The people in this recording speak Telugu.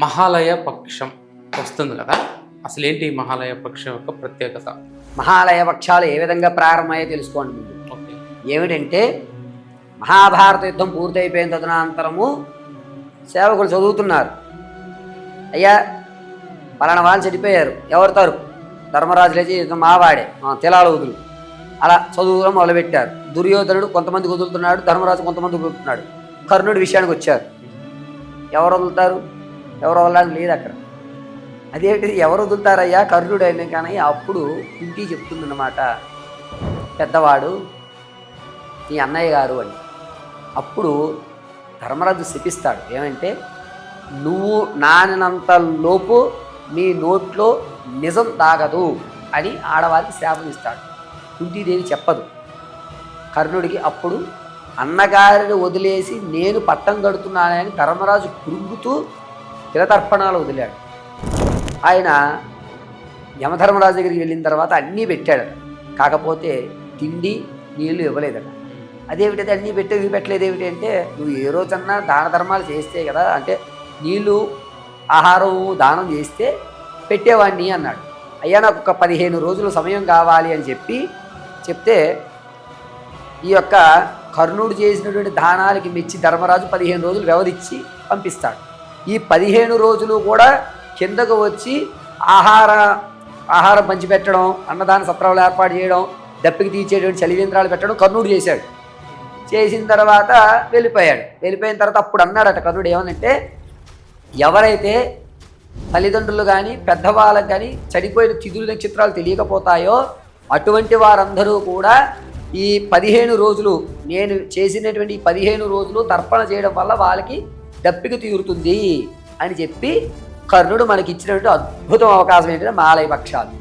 మహాలయ పక్షం వస్తుంది కదా? అసలు ఏంటి మహాలయ పక్షం యొక్క ప్రత్యేకత? మహాలయ పక్షాలు ఏ విధంగా ప్రారంభమయ్యో తెలుసుకోండి ఓకే. ఏమిటంటే మహాభారత యుద్ధం పూర్తయిపోయిన తదనంతరము సేవకులు చదువుతున్నారు. అయ్యా పలానా వాళ్ళు చనిపోయారు ఎవరు తరపు? ధర్మరాజు లేచి మావాడే తెలాల వదులు. అలా చదువులో మొదలుపెట్టారు. దుర్యోధనుడు కొంతమంది వదులుతున్నాడు ధర్మరాజు కొంతమంది వదులుతున్నాడు. కర్ణుడి విషయానికి వచ్చారు. ఎవరు వదులుతారు? ఎవరో వదలడానికి లేదు అక్కడ. అదేంటి ఎవరు వదులుతారయ్యా? కర్ణుడు అయినా కానీ అప్పుడు ఇంటి చెప్తుందన్నమాట. పెద్దవాడు నీ అన్నయ్య గారు అని. అప్పుడు ధర్మరాజు శపిస్తాడు. ఏమంటే నువ్వు నానినంత లోపు నీ నోట్లో నిజం తాగదు అని ఆడవారికి శాపం ఇస్తాడు. కుంతీదేవి చెప్పదు. కర్ణుడికి అప్పుడు అన్నగారిని వదిలేసి నేను పట్టం కడుతున్నానని ధర్మరాజు కురుగుతూ తిలతర్పణాలు వదిలాడు. ఆయన యమధర్మరాజు దగ్గరికి వెళ్ళిన తర్వాత అన్నీ పెట్టాడట కాకపోతే తిండి నీళ్ళు ఇవ్వలేదట. అదేమిటది? అన్నీ పెట్టి పెట్టలేదు ఏమిటి అంటే నువ్వు ఏ రోజన్నా దాన ధర్మాలు చేస్తే కదా అంటే నీళ్ళు ఆహారం దానం చేస్తే పెట్టేవాడిని అన్నాడు. అయ్యా నాకు ఒక పదిహేను రోజులు సమయం కావాలి అని చెప్పి చెప్తే ఈ యొక్క కర్ణుడు చేసినటువంటి దానాలకి మెచ్చి ధర్మరాజు పదిహేను రోజులు వ్యవధిచ్చి పంపిస్తాడు. ఈ పదిహేను రోజులు కూడా కిందకు వచ్చి ఆహార ఆహారం పంచిపెట్టడం అన్నదాన సత్రాలు ఏర్పాటు చేయడం దప్పికి తీర్చేటువంటి చలివేంద్రాలు పెట్టడం కర్ణుడు చేశాడు. చేసిన తర్వాత వెళ్ళిపోయాడు. వెళ్ళిపోయిన తర్వాత అప్పుడు అన్నాడట కర్ణుడు ఏమనంటే ఎవరైతే తల్లిదండ్రులు కానీ పెద్దవాళ్ళకి కానీ చనిపోయిన తిథులు నక్షత్రాలు తెలియకపోతాయో అటువంటి వారందరూ కూడా ఈ పదిహేను రోజులు నేను చేసినటువంటి ఈ పదిహేను రోజులు తర్పణ చేయడం వల్ల వాళ్ళకి దప్పిక తీరుతుంది అని చెప్పి కర్ణుడు మనకి ఇచ్చినటువంటి అద్భుతం అవకాశం ఏంటంటే మాలయ పక్షాలు